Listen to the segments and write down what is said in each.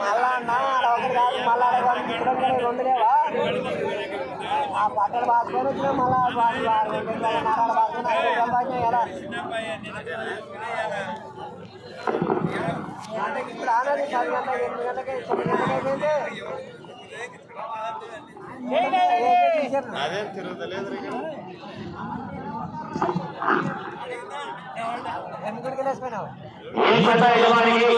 మళ్ళా అన్న ఒకటి కాదు మళ్ళా రెండులేవా ఆ బాసుకొని వచ్చినా మళ్ళా నరాలు బాసుకొని కదా ఈ జత యజమానికి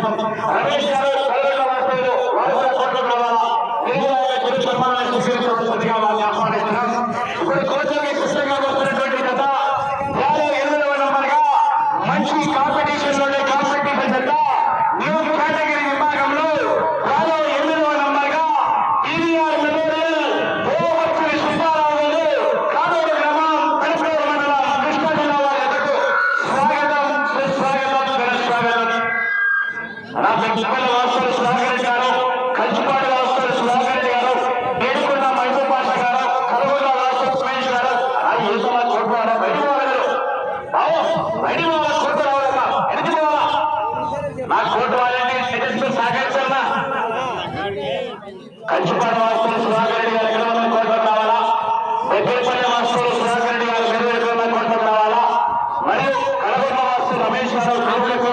రమేష్ గారు కళ్ళ నా కోర్టు వాళ్ళని సెకండ్స్ సహకరించాలన్నా కంచిపాట వాస్తవులు సుధాకర్ రెడ్డి గారు ఎక్కడ ఉన్న కోర్టు రావాలా బొబ్బేపల్లి వాస్తవులు సుధాకర్ రెడ్డి గారు మీరు ఎక్కడ ఉన్న కోర్టు రావాలా మరియు కడగొండ వాస్తు రమేష్ గారు కోర్టు ఎక్కువ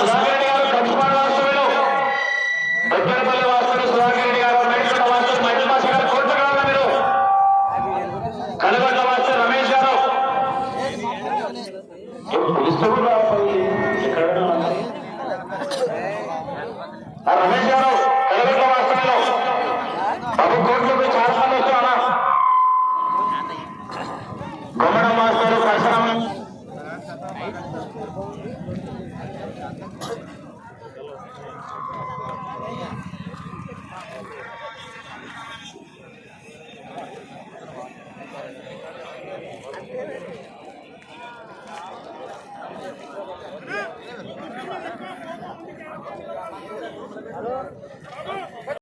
हमेशा